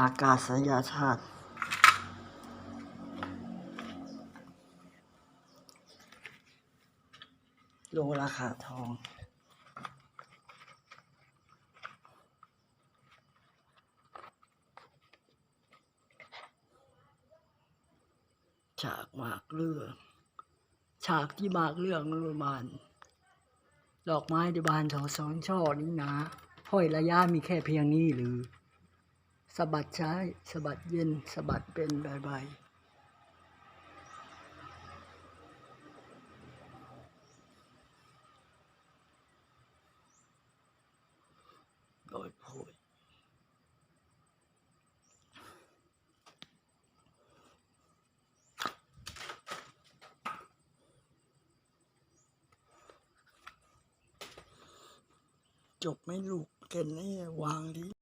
อากาศยาชาติ โลราคาทองฉากหมากเรื่อง ฉากที่หมากเรื่องนั้นปรมาณดอกไม้ในบานสองสองช่อนี้นะห้อยระยะมีแค่เพียงนี้หรือ สะบัดใช้สะบัดเย็นสะบัดเป็นใบใบโดยพูดจบไม่ลูกเกนนี่วางดี